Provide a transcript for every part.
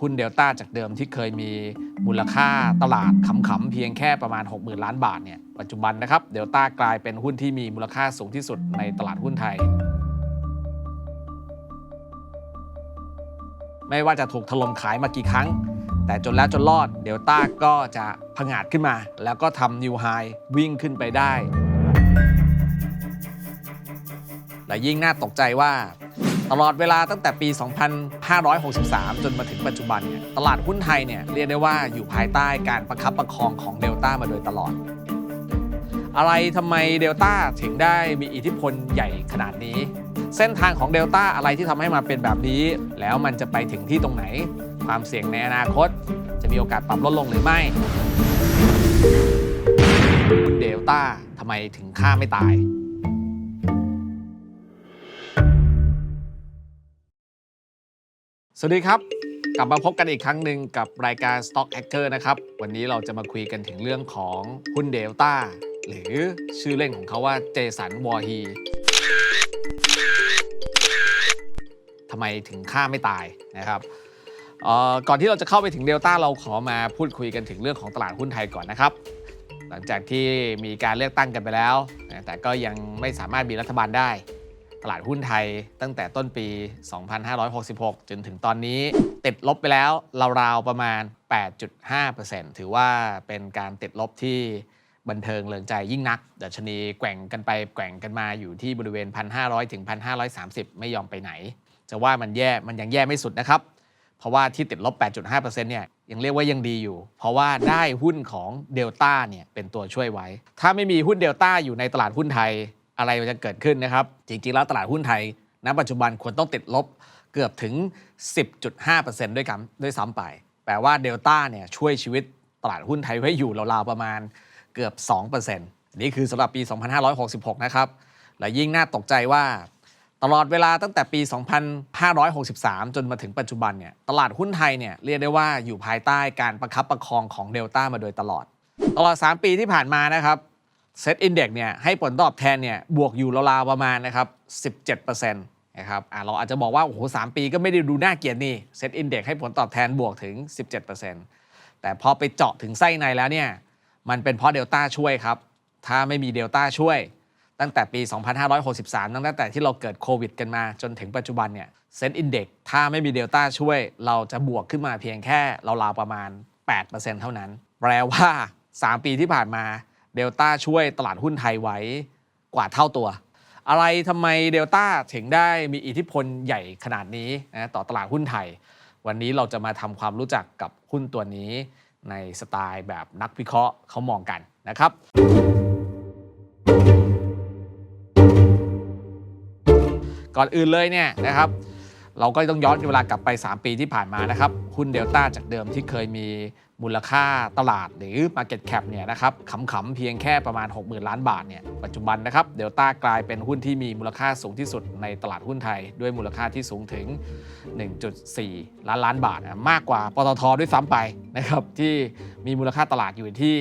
หุ้นเดลต้าจากเดิมที่เคยมีมูลค่าตลาดขำๆเพียงแค่ประมาณ 60,000 ล้านบาทเนี่ยปัจจุบันนะครับเดลต้ากลายเป็นหุ้นที่มีมูลค่าสูงที่สุดในตลาดหุ้นไทย ไม่ว่าจะถูกถล่มขายมากี่ครั้ง แต่จนแล้วจนรอดเดลต้าก็จะผงาดขึ้นมา แล้วก็ทำนิวไฮวิ่งขึ้นไปได้ และยิ่งน่าตกใจว่า ตลอดเวลาตั้งแต่ปี 2563 จนมาถึงปัจจุบันเนี่ยตลาดหุ้นไทยเนี่ยเรียกได้ว่าอยู่ภายใต้การประคับประคองของเดลต้ามาโดยตลอด อะไรทำไมเดลต้าถึงได้มีอิทธิพลใหญ่ขนาดนี้ เส้นทางของเดลต้าอะไรที่ทำให้มาเป็นแบบนี้ แล้วมันจะไปถึงที่ตรงไหน ความเสี่ยงในอนาคต จะมีโอกาสปรับลดลงหรือไม่หุ้นเดลต้าทำไมถึงค่าไม่ตาย สวัสดีครับ กลับมาพบกันอีกครั้งหนึ่งกับรายการ Stock Hacker นะครับ วันนี้เราจะมาคุยกันถึงเรื่องของหุ้นเดลต้าหรือชื่อเล่นของเขาว่าเจสันวอฮีทำไมถึงฆ่าไม่ตายนะครับก่อนที่เราจะเข้าไปถึงเดลต้าเราขอมาพูดคุยกันถึงเรื่องของตลาดหุ้นไทยก่อนนะครับหลังจากที่มีการเลือกตั้งกันไปแล้ว แต่ก็ยังไม่สามารถมีรัฐบาลได้ ตลาดหุ้นไทยตั้งแต่ต้นปี 2566 จนถึงตอนนี้ติดลบไปแล้วราวๆประมาณ 8.5%ถือว่าเป็นการติดลบที่บันเทิงเริงใจยิ่งนัก ดัชนีแกว่งกันไปแกว่งกันมาอยู่ที่บริเวณ 1,500 ถึง 1,530 ไม่ยอมไปไหน จะว่ามันแย่มันยังแย่ไม่สุดนะครับ เพราะว่าที่ติดลบ 8.5%เนี่ยยังเรียกว่ายังดีอยู่ เพราะว่าได้หุ้นของเดลต้าเนี่ยเป็นตัวช่วยไว้ ถ้าไม่มีหุ้นเดลต้าอยู่ในตลาดหุ้นไทย อะไรมันจะเกิดขึ้นนะครับ จริงๆ แล้วตลาดหุ้นไทย ณ ปัจจุบันควรต้องติดลบเกือบถึง 10.5%ด้วยกันด้วยซ้ำไป แปลว่าเดลต้าเนี่ยช่วยชีวิตตลาดหุ้นไทยไว้อยู่ราวๆประมาณเกือบ 2%นี่คือสำหรับปี 2566 นะครับ และยิ่งน่าตกใจว่าตลอดเวลาตั้งแต่ปี 2563 จนมาถึงปัจจุบันเนี่ยตลาดหุ้นไทยเนี่ยเรียกได้ว่าอยู่ภายใต้การประคับประคองของเดลต้ามาโดยตลอด ตลอด 3 ปีที่ผ่านมานะครับ เซตอินเด็กเนี่ยให้ผลตอบแทนเนี่ยบวกอยู่ราวๆประมาณนะครับ17%นะครับอะเราอาจจะบอกว่า โอ้โหสปีก็ไม่ได้ดูน่าเกลียดนี่เซตอินเด็กให้ผลตอบแทนบวกถึง 17%แต่พอไปเจาะถึงไส้ในแล้วเนี่ยมันเป็นเพราะเดลต้าช่วยครับ ถ้าไม่มีเดลต้าช่วย ตั้งแต่ปี 2563 ตั้งแต่ที่เราเกิดโควิดกันมาจนถึงปัจจุบันเนี่ยเซตอินเด็กถ้าไม่มีเดลต้าช่วย เราจะบวกขึ้นมาเพียงแค่ราวๆประมาณ 8%เท่านั้น แปลว่า 3 ปีที่ผ่านมา เดลต้าช่วยตลาดหุ้นไทยไว้กว่าเท่าตัว อะไรทำไมเดลต้าถึงได้มีอิทธิพลใหญ่ขนาดนี้นะต่อตลาดหุ้นไทย วันนี้เราจะมาทำความรู้จักกับหุ้นตัวนี้ในสไตล์แบบนักวิเคราะห์เขามองกันนะครับก่อนอื่นเลยเนี่ยนะครับ เราก็ต้องย้อนเวลากลับไป 3 ปีที่ผ่านมานะครับหุ้นเดลต้าจากเดิมที่เคยมีมูลค่าตลาดหรือ Market Cap เนี่ยนะครับขำๆเพียงแค่ประมาณ 60,000 ล้านบาทเนี่ยปัจจุบันนะครับเดลต้ากลายเป็นหุ้นที่มีมูลค่าสูงที่สุดในตลาดหุ้นไทย ด้วยมูลค่าที่สูงถึง 1.4 ล้านล้านบาท มากกว่าปตทด้วยซ้ำไปนะครับที่มีมูลค่าตลาดอยู่ที่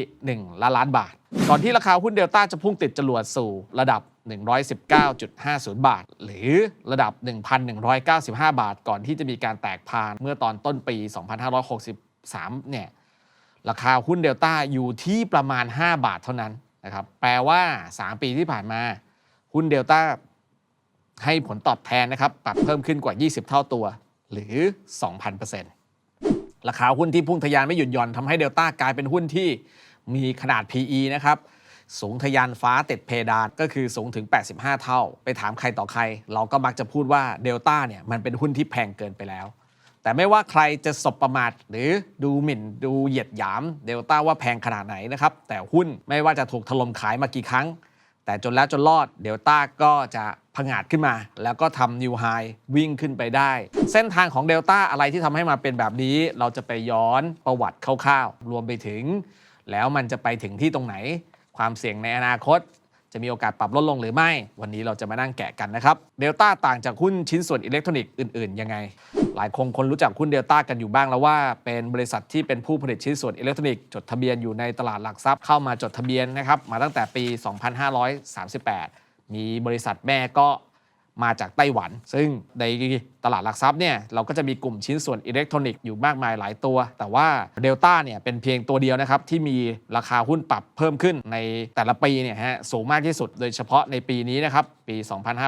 1 ล้านล้านบาท ก่อนที่ราคาหุ้นเดลต้าจะพุ่งติดจรวดสู่ระดับ 119.50 บาท หรือระดับ 1,195 บาท ก่อนที่จะมีการแตกพานเมื่อตอนต้นปี 2563 เนี่ย ราคาหุ้นเดลต้าอยู่ที่ประมาณ 5 บาทเท่านั้นนะครับ แปลว่า 3 ปีที่ผ่านมา หุ้นเดลต้าให้ผลตอบแทนนะครับ ปรับเพิ่มขึ้นกว่า 20 เท่าตัว หรือ 2,000%ราคาหุ้นที่พุ่งทะยานไม่หยุดหย่อนทำให้เดลต้ากลายเป็นหุ้นที่มีขนาด PE นะครับ สูงทะยานฟ้าติดเพดานก็คือสูงถึง 85 เท่า ไปถามใครต่อใคร เราก็มักจะพูดว่าเดลต้าเนี่ยมันเป็นหุ้นที่แพงเกินไปแล้ว แต่ไม่ว่าใครจะสบประมาทหรือดูหมิ่นดูเหยียดหยามเดลต้าว่าแพงขนาดไหนนะครับ แต่หุ้นไม่ว่าจะถูกถล่มขายมากี่ครั้ง แต่จนแล้วจนรอดเดลต้าก็จะผงาดขึ้นมา แล้วก็ทำนิวไฮวิ่งขึ้นไปได้ เส้นทางของเดลต้าอะไรที่ทำให้มาเป็นแบบนี้ เราจะไปย้อนประวัติคร่าวๆรวมไปถึง แล้วมันจะไปถึงที่ตรงไหน ความเสี่ยงในอนาคต จะมีโอกาสปรับลดลงหรือไม่ วันนี้เราจะมานั่งแกะกันนะครับเดลต้าต่างจากหุ้นชิ้นส่วนอิเล็กทรอนิกส์อื่นๆ ยังไง หลายคงคนรู้จักหุ้นเดลต้ากันอยู่บ้างแล้วว่า เป็นบริษัทที่เป็นผู้ผลิตชิ้นส่วนอิเล็กทรอนิกส์จดทะเบียนอยู่ในตลาดหลักทรัพย์เข้ามาจดทะเบียนนะครับมาตั้งแต่ปี 2538 มีบริษัทแม่ก็ มาจากไต้หวัน ซึ่งในตลาดหลักทรัพย์เนี่ยเราก็จะมีกลุ่มชิ้นส่วนอิเล็กทรอนิกส์อยู่มากมายหลายตัว แต่ว่าเดลต้าเนี่ยเป็นเพียงตัวเดียวนะครับที่มีราคาหุ้นปรับเพิ่มขึ้นในแต่ละปีเนี่ยฮะสูงมากที่สุดโดยเฉพาะในปีนี้นะครับปี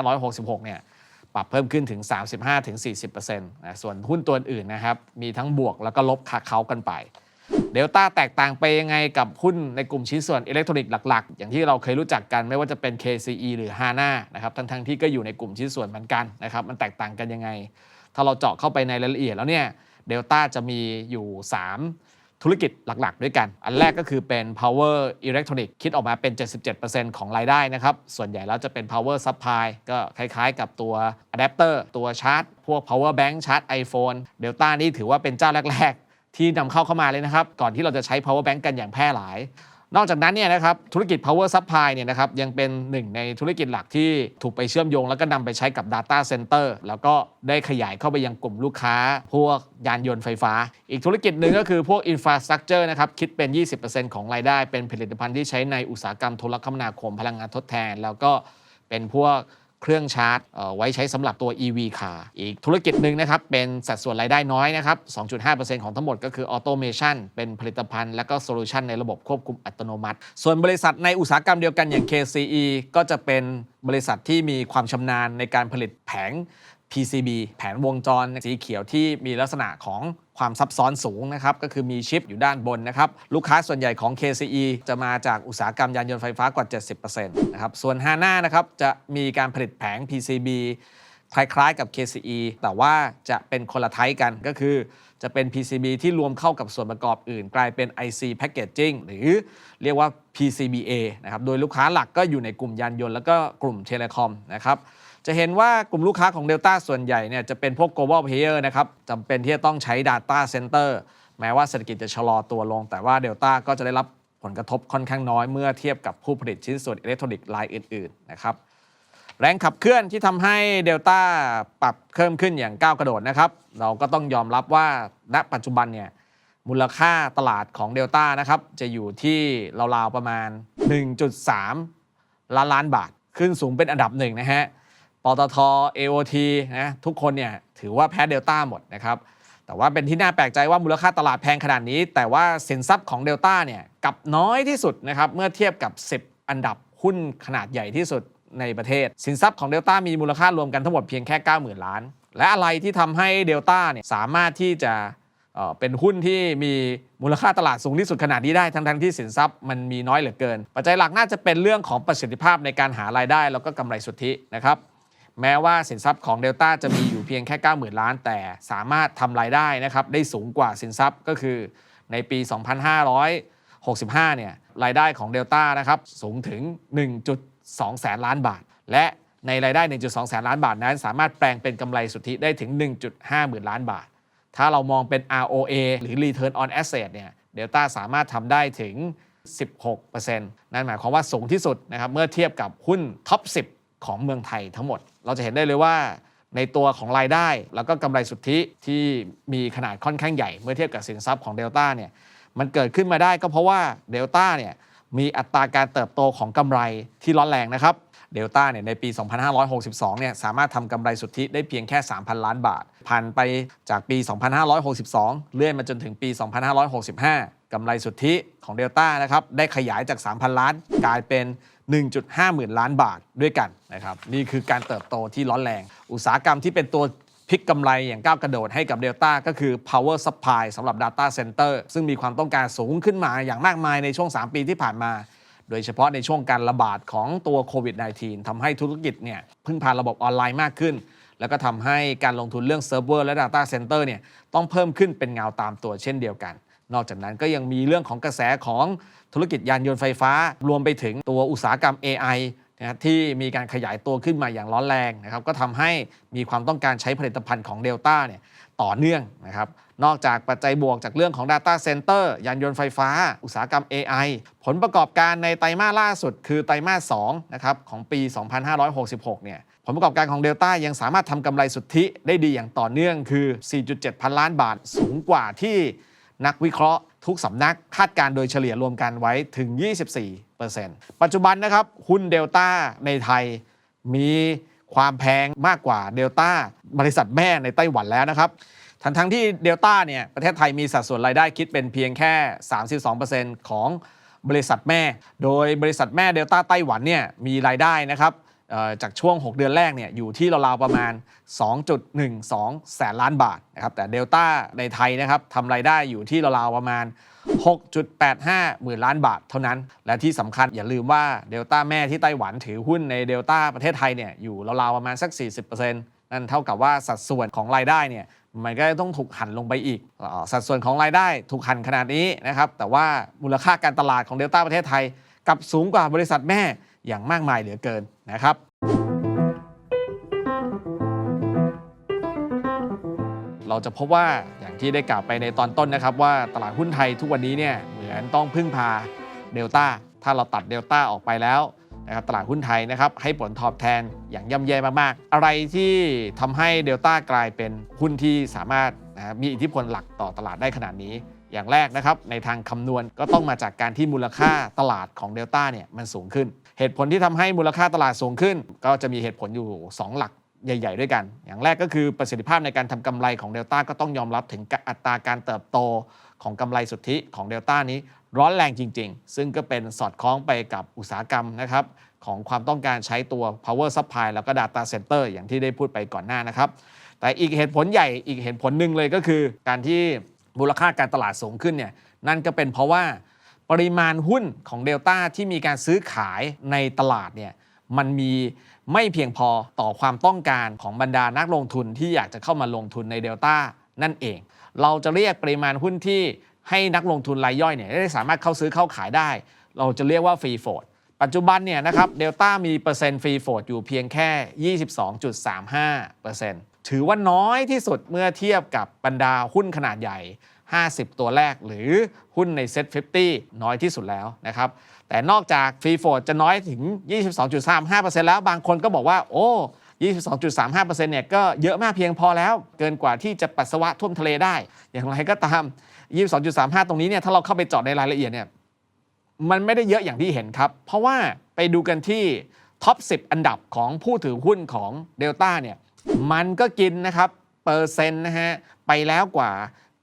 2566 เนี่ยปรับเพิ่มขึ้นถึง 35-40%นะส่วนหุ้นตัวอื่นนะครับมีทั้งบวกแล้วก็ลบคาเขากันไป เดลต้าแตกต่างไปยังไงกับหุ้นในกลุ่มชิ้นส่วนอิเล็กทรอนิกส์หลักๆ อย่างที่เราเคยรู้จักกันไม่ว่าจะเป็น KCE หรือ HANA นะครับทั้งๆที่ก็อยู่ในกลุ่มชิ้นส่วนเหมือนกันนะครับมันแตกต่างกันยังไง ถ้าเราเจาะเข้าไปในรายละเอียดแล้วเนี่ยเดลต้าจะมีอยู่ 3 ธุรกิจหลักๆ ด้วยกัน อันแรกก็คือเป็น power electronic คิดออกมาเป็น 77%ของรายได้นะครับ ส่วนใหญ่แล้วจะเป็น power supply ก็คล้ายๆ กับตัว adapter ตัวชาร์จ พวก power bank ชาร์จ iPhone Delta นี่ถือว่าเป็นเจ้าแรกๆ ที่นำเข้าเข้ามาเลยนะครับ ก่อนที่เราจะใช้ power bank กันอย่างแพร่หลาย นอกจากนั้นเนี่ยนะครับธุรกิจ power supply เนี่ยนะครับยังเป็นหนึ่งในธุรกิจหลักที่ถูกไปเชื่อมโยง แล้วก็นำไปใช้กับ data center แล้วก็ได้ขยายเข้าไปยังกลุ่มลูกค้า พวกยานยนต์ไฟฟ้า อีกธุรกิจหนึ่งก็คือพวก infrastructure นะครับคิดเป็น 20%ของรายได้เป็นผลิตภัณฑ์ที่ใช้ในอุตสาหกรรมโทรคมนาคมพลังงานทดแทน แล้วก็เป็นพวก เครื่องชาร์จไว้ใช้สำหรับตัว EV car อีกธุรกิจหนึ่งนะครับ เป็นสัดส่วนรายได้น้อยนะครับ 2.5%ของทั้งหมดก็คือ automation เป็นผลิตภัณฑ์และก็โซลูชันในระบบควบคุมอัตโนมัติ ส่วนบริษัทในอุตสาหกรรมเดียวกันอย่าง KCE ก็จะเป็นบริษัทที่มีความชำนาญในการผลิตแผง PCB แผนวงจรสีเขียวที่มีลักษณะของความซับซ้อนสูงนะครับ ก็คือมีชิปอยู่ด้านบนนะครับ ลูกค้าส่วนใหญ่ของ KCE จะมาจากอุตสาหกรรมยานยนต์ไฟฟ้ากว่า 70%นะครับ ส่วน HANA นะครับ จะมีการผลิตแผง PCB คล้ายๆกับ KCE แต่ว่าจะเป็นคนละไทป์กันก็คือจะเป็น PCB ที่รวมเข้ากับส่วนประกอบอื่น กลายเป็น IC Packaging หรือเรียกว่า PCBA นะครับ โดยลูกค้าหลักก็อยู่ในกลุ่มยานยนต์แล้วก็กลุ่มเทเลคอมนะครับ จะเห็นว่ากลุ่มลูกค้าของ Delta ส่วนใหญ่เนี่ยจะเป็นพวก global player นะครับจำเป็นที่จะต้องใช้ data center แม้ว่าเศรษฐกิจจะชะลอตัวลง แต่ว่า Delta ก็จะได้รับผลกระทบค่อนข้างน้อยเมื่อเทียบกับผู้ผลิตชิ้นส่วนอิเล็กทรอนิกส์รายอื่นๆนะครับแรงขับเคลื่อนที่ทำให้เดลต้าปรับเพิ่มขึ้นอย่างก้าวกระโดดนะครับ เราก็ต้องยอมรับว่าณปัจจุบันเนี่ยมูลค่าตลาดของเดลต้านะครับจะอยู่ที่ราวๆประมาณ 1.3 ล้านล้านบาท ขึ้นสูงเป็นอันดับหนึ่งนะฮะ ปตท AOT นะทุกคนเนี่ยถือว่าแพ้เดลต้าหมดนะครับ แต่ว่าเป็นที่น่าแปลกใจว่ามูลค่าตลาดแพงขนาดนี้ แต่ว่าสินทรัพย์ของเดลต้าเนี่ยกับน้อยที่สุดนะครับเมื่อเทียบกับ 10 อันดับหุ้นขนาดใหญ่ที่สุดในประเทศ สินทรัพย์ของเดลต้ามีมูลค่ารวมกันทั้งหมดเพียงแค่ 90,000 ล้าน และอะไรที่ทำให้เดลต้าเนี่ยสามารถที่จะเป็นหุ้นที่มีมูลค่าตลาดสูงที่สุดขนาดนี้ได้ทั้งทั้งๆที่สินทรัพย์มันมีน้อยเหลือเกิน ปัจจัยหลักน่าจะเป็นเรื่องของประสิทธิภาพในการหารายได้ แล้วก็กำไรสุทธินะครับ แม้ว่าสินทรัพย์ของ Delta จะมีอยู่เพียงแค่ 90,000 ล้าน แต่สามารถทำรายได้นะครับได้สูงกว่าสินทรัพย์ก็คือในปี 2565 เนี่ยรายได้ของ Delta นะครับสูงถึง 1.2 แสนล้านบาท และในรายได้ 1.2 แสนล้านบาทนั้น สามารถแปลงเป็นกำไรสุทธิได้ถึง 1.5 หมื่นล้านบาท ถ้าเรามองเป็น ROA หรือ Return on Asset เนี่ย Delta สามารถทำได้ถึง 16%นั่นหมายความว่าสูงที่สุดนะครับเมื่อเทียบกับหุ้นท็อป 10 ของเมืองไทยทั้งหมด เราจะเห็นได้เลยว่าในตัวของรายได้ แล้วก็กำไรสุทธิที่มีขนาดค่อนข้างใหญ่ เมื่อเทียบกับสินทรัพย์ของ Delta เนี่ยมันเกิดขึ้นมาได้ก็เพราะว่า Delta เนี่ยมีอัตราการเติบโตของกำไรที่ร้อนแรงนะครับเดลต้าเนี่ยในปี 2562 เนี่ยสามารถทำกำไรสุทธิได้เพียงแค่ 3,000 ล้านบาท ผ่านไปจากปี 2562 เลื่อนมาจนถึงปี 2565 กำไรสุทธิของเดลต้านะครับ ได้ขยายจาก 3,000 ล้าน กลายเป็น 1.5 หมื่นล้านบาทด้วยกันนะครับนี่คือการเติบโตที่ร้อนแรง อุตสาหกรรมที่เป็นตัวพลิกกำไรอย่างก้าวกระโดดให้กับ Delta ก็คือ power supply สำหรับ data center ซึ่งมีความต้องการสูงขึ้นมาอย่างมากมายในช่วง 3 ปีที่ผ่านมา โดยเฉพาะในช่วงการระบาดของตัวโควิด -19 ทำให้ธุรกิจเนี่ยพึ่งพาระบบออนไลน์มากขึ้น แล้วก็ทำให้การลงทุนเรื่องเซิร์ฟเวอร์และ Data Center เนี่ยต้องเพิ่มขึ้นเป็นเงาตามตัวเช่นเดียวกัน นอกจากนั้นก็ยังมีเรื่องของกระแสของ ธุรกิจยานยนต์ไฟฟ้า รวมไปถึงตัวอุตสาหกรรม AI นะที่มีการขยายตัวขึ้นมาอย่างร้อนแรงนะครับก็ทำให้มีความต้องการใช้ผลิตภัณฑ์ของ Delta เนี่ยต่อเนื่องนะครับนอกจากปัจจัยบวกจากเรื่องของ Data Center ยานยนต์ไฟฟ้า อุตสาหกรรม AI ผลประกอบการในไตรมาสล่าสุด คือไตรมาส2นะครับของปี 2566 เนี่ยผลประกอบการของ Delta ยังสามารถทำกำไรสุทธิได้ดีอย่างต่อเนื่องคือ 4.7 พันล้านบาทสูงกว่าที่นักวิเคราะห์ ทุกสำนักคาดการณ์โดยเฉลี่ยรวมกันไว้ถึง 24%ปัจจุบันนะครับ หุ้น Delta ในไทยมีความแพงมากกว่าเดลต้าบริษัทแม่ในไต้หวันแล้วนะครับ ทั้งทั้งที่เดลต้าเนี่ยประเทศไทยมีสัดส่วนรายได้คิดเป็นเพียงแค่ 32%ของบริษัทแม่ โดยบริษัทแม่เดลต้าไต้หวันเนี่ยมีรายได้นะครับ จากช่วง 6 เดือนแรกเนี่ยอยู่ที่ราวๆประมาณ 2.12 แสนล้านบาทนะครับแต่เดลต้าในไทยนะครับทำรายได้อยู่ที่ราวๆประมาณ 6.85 หมื่นล้านบาทเท่านั้น และที่สำคัญอย่าลืมว่าเดลต้าแม่ที่ไต้หวันถือหุ้นในเดลต้าประเทศไทยเนี่ยอยู่ราวๆประมาณสัก 40%นั่นเท่ากับว่าสัดส่วนของรายได้เนี่ยมันก็ต้องถูกหันลงไปอีก สัดส่วนของรายได้ถูกหันขนาดนี้นะครับแต่ว่ามูลค่าการตลาดของเดลต้าประเทศไทย กับสูงกว่าบริษัทแม่อย่างมากมายเหลือเกินนะครับเราจะพบว่าอย่างที่ได้กล่าวไปในตอนต้นนะครับ ว่าตลาดหุ้นไทยทุกวันนี้เนี่ยเหมือนต้องพึ่งพาเดลต้าถ้าเราตัดเดลต้าออกไปแล้วนะครับตลาดหุ้นไทยนะครับให้ผลตอบแทนอย่างย่ำแย่มากๆ อะไรที่ทำให้เดลต้ากลายเป็นหุ้นที่สามารถนะมีอิทธิพลหลักต่อตลาดได้ขนาดนี้ อย่างแรกนะครับในทางคำนวณก็ต้องมาจากการที่มูลค่าตลาดของเดลต้าเนี่ยมันสูงขึ้น เหตุผลที่ทำให้มูลค่าตลาดสูงขึ้น ก็จะมีเหตุผลอยู่ 2 หลักใหญ่ ๆ ด้วยกัน อย่างแรกก็คือประสิทธิภาพในการทำกำไรของเดลต้าก็ต้องยอมรับถึงอัตราการเติบโตของกำไรสุทธิของเดลต้านี้ร้อนแรงจริง ๆ ซึ่งก็เป็นสอดคล้องไปกับอุตสาหกรรมนะครับของความต้องการใช้ตัว power supply แล้วก็ data center อย่างที่ได้พูดไปก่อนหน้านะครับ แต่อีกเหตุผลใหญ่อีกเหตุผลหนึ่งเลยก็คือการที่ มูลค่าการตลาดสูงขึ้นเนี่ยนั่นก็เป็นเพราะว่าปริมาณหุ้นของเดลต้าที่มีการซื้อขายในตลาดเนี่ยมันมีไม่เพียงพอต่อความต้องการของบรรดานักลงทุนที่อยากจะเข้ามาลงทุนในเดลต้านั่นเอง เราจะเรียกปริมาณหุ้นที่ให้นักลงทุนรายย่อยเนี่ยได้สามารถเข้าซื้อเข้าขายได้ เราจะเรียกว่าฟรีโฟดปัจจุบันเนี่ยนะครับเดลต้ามีเปอร์เซ็นต์ฟรีโฟดอยู่เพียงแค่ 22.35% ถือว่าน้อยที่สุดเมื่อเทียบกับบรรดาหุ้นขนาดใหญ่ 50 ตัวแรกหรือหุ้นในเซ็ต50 น้อยที่สุดแล้วนะครับ แต่นอกจากฟรีโฟดจะน้อยถึง 22.35%แล้วบางคนก็บอกว่า โอ้ 22.35%เนี่ยก็เยอะมากเพียงพอแล้ว เกินกว่าที่จะปัสสาวะท่วมทะเลได้ อย่างไรก็ตาม 22.35 ตรงนี้เนี่ยถ้าเราเข้าไปจาะในรายละเอียดเนี่ยมันไม่ได้เยอะอย่างที่เห็นครับ เพราะว่าไปดูกันที่ท็อป 10 อันดับของผู้ถือหุ้นของเดลต้าเนี่ย มันก็กินนะครับเปอร์เซ็นต์นะฮะไปแล้วกว่า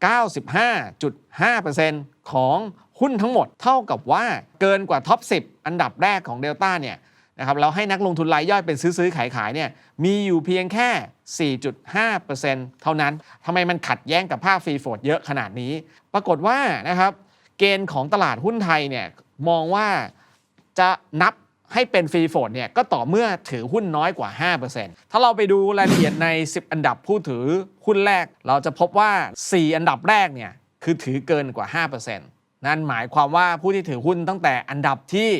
95.5%ของหุ้นทั้งหมดเท่ากับว่าเกินกว่าท็อป 10 อันดับแรกของเดลต้าเนี่ยนะครับเราให้นักลงทุนรายย่อยเป็นซื้อซื้อขายขายเนี่ยมีอยู่เพียงแค่ 4.5%เท่านั้นทำไมมันขัดแย้งกับภาคฟรีโฟดเยอะขนาดนี้ ปรากฏว่านะครับเกณฑ์ของตลาดหุ้นไทยเนี่ยมองว่าจะนับ ให้เป็นฟรีโฟดเนี่ยก็ต่อเมื่อถือหุ้นน้อยกว่า 5%ถ้าเราไปดูรายละเอียดใน 10 อันดับผู้ถือหุ้นแรก เราจะพบว่า 4 อันดับแรกเนี่ยคือถือเกินกว่า 5%นั่นหมายความว่าผู้ที่ถือหุ้นตั้งแต่อันดับที่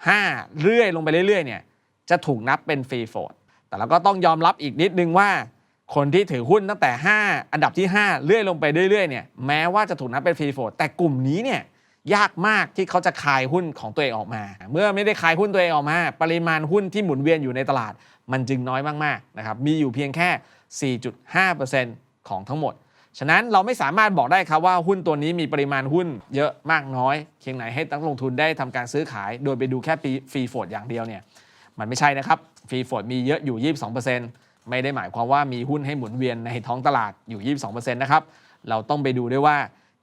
5 เรื่อยลงไปเรื่อยๆเนี่ยจะถูกนับเป็นฟรีโฟดแต่เราก็ต้องยอมรับอีกนิดนึงว่า คนที่ถือหุ้นตั้งแต่ 5 อันดับที่ 5 เรื่อยลงไปเรื่อยๆเนี่ยแม้ว่าจะถูกนับเป็นฟรีโฟดแต่กลุ่มนี้เนี่ย ยากมากที่เขาจะคายหุ้นของตัวเองออกมา เมื่อไม่ได้คายหุ้นตัวเองออกมา ปริมาณหุ้นที่หมุนเวียนอยู่ในตลาด มันจึงน้อยมากๆนะครับมีอยู่เพียงแค่ 4.5%ของทั้งหมด ฉะนั้นเราไม่สามารถบอกได้ครับว่าหุ้นตัวนี้มีปริมาณหุ้นเยอะมากน้อยเพียงไหนให้นักลงทุนได้ทำการซื้อขาย โดยไปดูแค่ฟรีโฟดอย่างเดียวเนี่ยมันไม่ใช่นะครับฟรีโฟดมีเยอะอยู่ 22%ไม่ได้หมายความว่ามีหุ้นให้หมุนเวียนในท้องตลาดอยู่ 22%นะครับเราต้องไปดูด้วยว่า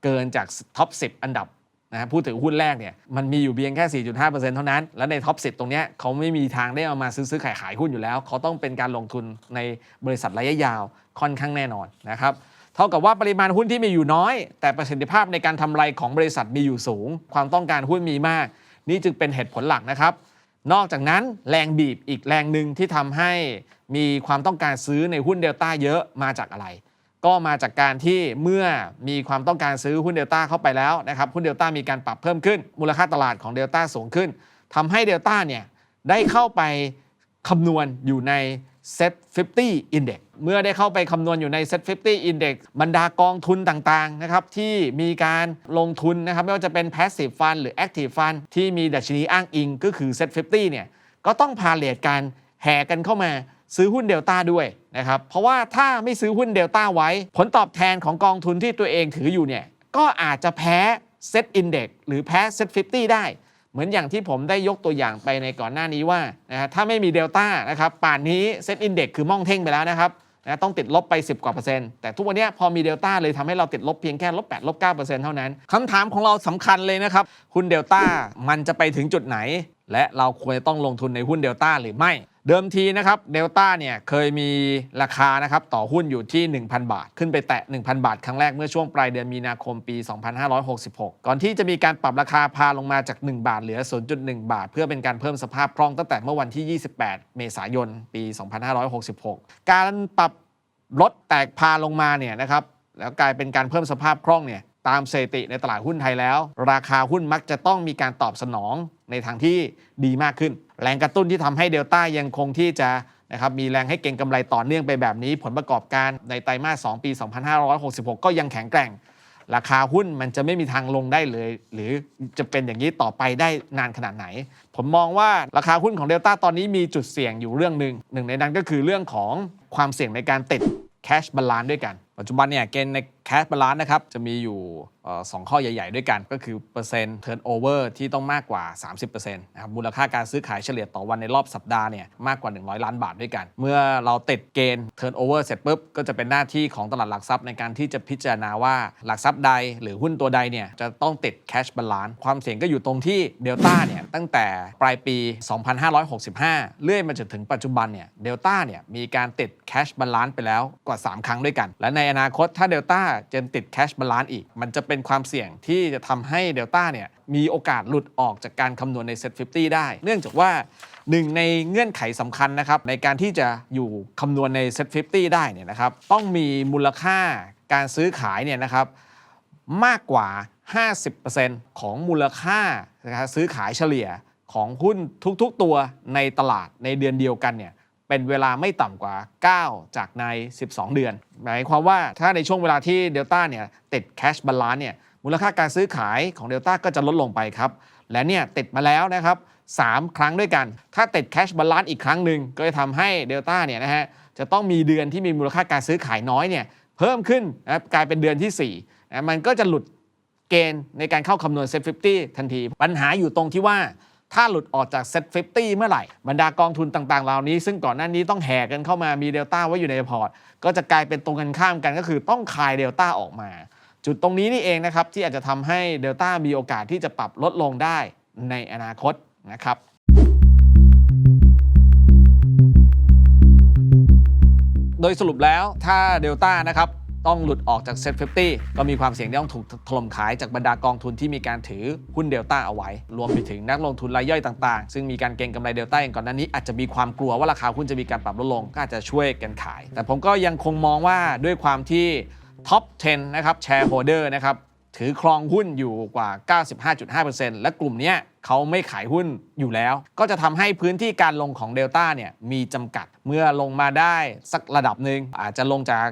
เกินจากท็อป 10 อันดับ นะผู้ถือหุ้นแรกเนี่ยมันมีอยู่เพียงแค่ 4.5%เท่านั้น และในท็อป 10 ตรงเนี้ยเขาไม่มีทางได้เอามาซื้อซื้อขายขายหุ้นอยู่แล้ว เขาต้องเป็นการลงทุนในบริษัทระยะยาวค่อนข้างแน่นอนนะครับเท่ากับว่าปริมาณหุ้นที่มีอยู่น้อย แต่ประสิทธิภาพในการทำไรของบริษัทมีอยู่สูง ความต้องการหุ้นมีมาก นี่จึงเป็นเหตุผลหลักนะครับ นอกจากนั้นแรงบีบอีกแรงหนึ่งที่ทำให้มีความต้องการซื้อในหุ้นเดลต้าเยอะมาจากอะไร ก็มาจากการที่เมื่อมีความต้องการซื้อหุ้นเดลต้าเข้าไปแล้วนะครับหุ้นเดลต้ามีการปรับเพิ่มขึ้น มูลค่าตลาดของเดลต้าสูงขึ้นทำให้เดลต้าเนี่ยได้เข้าไปคำนวณอยู่ใน Set 50 Index เมื่อได้เข้าไปคำนวณอยู่ใน Set 50 Index บรรดากองทุนต่างๆนะครับที่มีการลงทุนนะครับไม่ว่าจะเป็น Passive Fund หรือ Active Fund ที่มีดัชนีอ้างอิงก็คือ Set 50เนี่ยก็ต้องพาเลทการแห่กันเข้ามา ซื้อหุ้นเดลต้าด้วยนะครับ เพราะว่าถ้าไม่ซื้อหุ้นเดลต้าไว้ ผลตอบแทนของกองทุนที่ตัวเองถืออยู่เนี่ยก็อาจจะแพ้ Set Index หรือแพ้ Set 50ได้ เหมือนอย่างที่ผมได้ยกตัวอย่างไปในก่อนหน้านี้ว่านะถ้าไม่มีเดลต้านะครับป่านนี้เซ็ตอินเด็กคือม่องเท่งไปแล้วนะครับนะต้องติดลบไป 10 กว่าเปอร์เซ็นต์แต่ทุกวันนี้พอมีเดลต้าเลยทำให้เราติดลบเพียงแค่ลบ8ลบ9เปอร์เซ็นต์เท่านั้นคำถามของเราสำคัญเลยนะครับหุ้นเดลต้ามันจะไปถึงจุดไหน และเราควรจะต้องลงทุนในหุ้นเดลต้าหรือไม่ เดิมทีนะครับเดลต้าเนี่ยเคยมีราคานะครับต่อหุ้นอยู่ที่ 1,000 บาท ขึ้นไปแตะ 1,000 บาท ครั้งแรกเมื่อช่วงปลายเดือนมีนาคมปี 2566 ก่อนที่จะมีการปรับราคาพาลงมาจาก 1 บาทเหลือ 0.1 บาท เพื่อเป็นการเพิ่มสภาพคล่องตั้งแต่เมื่อวันที่ 28 เมษายน ปี 2566 การปรับลดแตกพาลงมาเนี่ยนะครับแล้วกลายเป็นการเพิ่มสภาพคล่องเนี่ย ตามสถิติในตลาดหุ้นไทยแล้ว ราคาหุ้นมักจะต้องมีการตอบสนองในทางที่ดีมากขึ้น แรงกระตุ้นที่ทำให้เดลต้ายังคงที่จะนะครับมีแรงให้เก็งกำไรต่อเนื่องไปแบบนี้ ผลประกอบการในไตรมาส 2 ปี 2566 ก็ยังแข็งแกร่ง ราคาหุ้นมันจะไม่มีทางลงได้เลย หรือจะเป็นอย่างนี้ต่อไปได้นานขนาดไหน ผมมองว่าราคาหุ้นของเดลต้าตอนนี้มีจุดเสี่ยงอยู่เรื่องหนึ่งหนึ่งในนั้นก็คือเรื่องของความเสี่ยงในการติด cash balance ด้วยกัน ปัจจุบันเนี่ยเกณฑ์ใน cash balance นะครับจะมีอยู่สองข้อใหญ่ ๆ ด้วยกันก็คือเปอร์เซ็นต์ turnover ที่ต้องมากกว่า 30%นะครับมูลค่าการซื้อขายเฉลี่ยต่อวันในรอบสัปดาห์เนี่ยมากกว่า 100 ล้านบาทด้วยกัน เมื่อเราติดเกณฑ์ turnover เวอร์เสร็จปุ๊บ ก็จะเป็นหน้าที่ของตลาดหลักทรัพย์ในการที่จะพิจารณาว่าหลักทรัพย์ใดหรือหุ้นตัวใดเนี่ยจะต้องติด cash balance ความเสี่ยงก็อยู่ตรงที่เดลต้าเนี่ยตั้งแต่ปลายปี 2565 เรื่อยมาจนถึงปัจจุบันเนี่ยเดลต้าเนี่ยมีการติด cash balance ไปแล้วกว่า 3 ครั้งด้วยกัน และในอนาคตถ้าเดลต้าจะติด cash balance อีก มันจะเป็นความเสี่ยงที่จะทำให้เดลต้าเนี่ยมีโอกาสหลุดออกจากการคำนวณใน Set 50ได้ เนื่องจากว่าหนึ่งในเงื่อนไขสำคัญนะครับ ในการที่จะอยู่คำนวณใน Set 50ได้เนี่ยนะครับต้องมีมูลค่าการซื้อขายเนี่ยนะครับมากกว่า 50%ของมูลค่านะครับซื้อขายเฉลี่ยของหุ้นทุกๆตัวในตลาดในเดือนเดียวกันเนี่ย เป็นเวลาไม่ต่ำกว่า 9 จากใน 12 เดือน หมายความว่าถ้าในช่วงเวลาที่เดลต้าเนี่ยติด cash balance เนี่ยมูลค่าการซื้อขายของเดลต้าก็จะลดลงไปครับ และเนี่ยติดมาแล้วนะครับ 3 ครั้งด้วยกัน ถ้าติด cash balance อีกครั้งหนึ่งก็จะทำให้เดลต้าเนี่ยนะฮะจะต้องมีเดือนที่มีมูลค่าการซื้อขายน้อยเนี่ยเพิ่มขึ้นนะกลายเป็นเดือนที่4นะมันก็จะหลุดเกณฑ์ในการเข้าคำนวณเซ็ต50ทันที ปัญหาอยู่ตรงที่ว่า ถ้าหลุดออกจากเซ็ต50เมื่อไหร่บรรดากองทุนต่างๆ เหล่านี้ ซึ่งก่อนหน้านี้ต้องแห่กันเข้ามามีเดลต้าไว้อยู่ในพอร์ต ก็จะกลายเป็นตรงกันข้ามกันก็คือต้องคายเดลต้าออกมา จุดตรงนี้นี่เองนะครับ ที่อาจจะทำให้เดลต้ามีโอกาสที่จะปรับลดลงได้ในอนาคตนะครับโดยสรุปแล้วถ้าเดลต้านะครับ ต้องหลุดออกจากเซ็ต50 ก็มีความเสี่ยงที่ต้องถูกถล่มขายจากบรรดากองทุนที่มีการถือหุ้นเดลต้าเอาไว้ รวมไปถึงนักลงทุนรายย่อยต่างๆ ซึ่งมีการเก็งกำไรเดลต้าอย่างก่อนหน้านี้อาจจะมีความกลัวว่าราคาหุ้นจะมีการปรับลดลงก็อาจจะช่วยกันขาย แต่ผมก็ยังคงมองว่าด้วยความที่ท็อป 10 นะครับแชร์โฮเดอร์นะครับถือครองหุ้นอยู่กว่า 95.5%และกลุ่มนี้เขาไม่ขายหุ้นอยู่แล้ว ก็จะทำให้พื้นที่การลงของเดลต้าเนี่ยมีจำกัด เมื่อลงมาได้สักระดับหนึ่งอาจจะลงจาก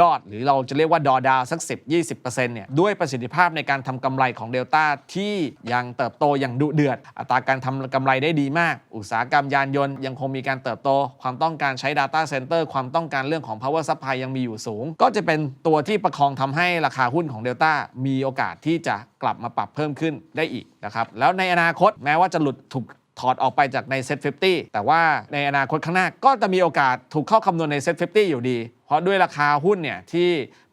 ยอด หรือเราจะเรียกว่าดอดาวสัก 10-20%เนี่ยด้วยประสิทธิภาพในการทำกำไรของเดลต้าที่ยังเติบโตอย่างดุเดือด อัตราการทำกำไรได้ดีมาก อุตสาหกรรมยานยนต์ยังคงมีการเติบโต ความต้องการใช้ Data Center ความต้องการเรื่องของ Power Supply ยังมีอยู่สูง ก็จะเป็นตัวที่ประคองทำให้ราคาหุ้นของเดลต้ามีโอกาสที่จะกลับมาปรับเพิ่มขึ้นได้อีกนะครับแล้วในอนาคตแม้ว่าจะหลุดถูกถอดออกไปจากในเซ็ต50 แต่ว่าในอนาคตข้างหน้าก็จะมีโอกาสถูกเข้าคำนวณในเซ็ต50 อยู่ดี ราะด้วยราคาหุ้นเนี่ยที่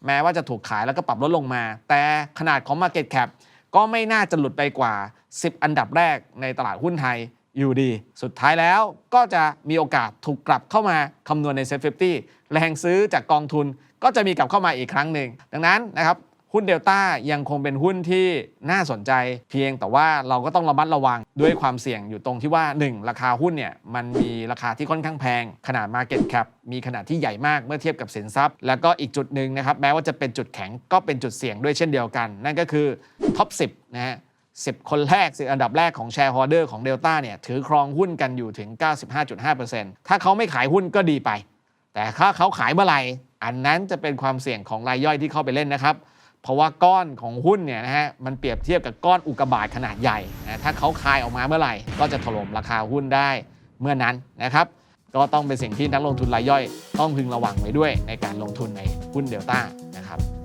แม้ว่าจะถูกขายแล้วก็ปรับลดลงมา แต่ขนาดของ Market Cap ก็ไม่น่าจะหลุดไปกว่า 10 อันดับแรกในตลาดหุ้นไทยอยู่ดี สุดท้ายแล้วก็จะมีโอกาสถูกกลับเข้ามาคำนวณในเซ็ต50แรงซื้อจากกองทุนก็จะมีกลับเข้ามาอีกครั้งหนึ่ง ดังนั้นนะครับ หุ้นเดลต้ายังคงเป็นหุ้นที่น่าสนใจเพียงแต่ว่าเราก็ต้องระมัดระวังด้วยความเสี่ยงอยู่ตรงที่ว่า 1 ราคาหุ้นเนี่ยมันมีราคาที่ค่อนข้างแพง ขนาด Market Cap มีขนาดที่ใหญ่มากเมื่อเทียบกับสินทรัพย์ แล้วก็อีกจุดหนึ่งนะครับแม้ว่าจะเป็นจุดแข็งก็เป็นจุดเสี่ยงด้วยเช่นเดียวกัน นั่นก็คือท็อป10นะฮะ10 คนแรก10อันดับแรกของแชร์ฮอเดอร์ของ Delta เนี่ยถือครองหุ้นกันอยู่ถึง 95.5%ถ้าเขาไม่ขายหุ้นก็ดีไป แต่ถ้าเขาขายเมื่อไหร่อันนั้นจะเป็นความเสี่ยงของรายย่อยที่เข้าไปเล่นนะครับ เพราะว่าก้อนของหุ้นเนี่ยนะฮะมันเปรียบเทียบกับก้อนอุกกาบาตขนาดใหญ่นะถ้าเขาคายออกมาเมื่อไหร่ ก็จะถล่มราคาหุ้นได้เมื่อนั้นนะครับ ก็ต้องเป็นสิ่งที่นักลงทุนรายย่อย ต้องพึงระวังไว้ด้วยในการลงทุนในหุ้นเดลต้านะครับ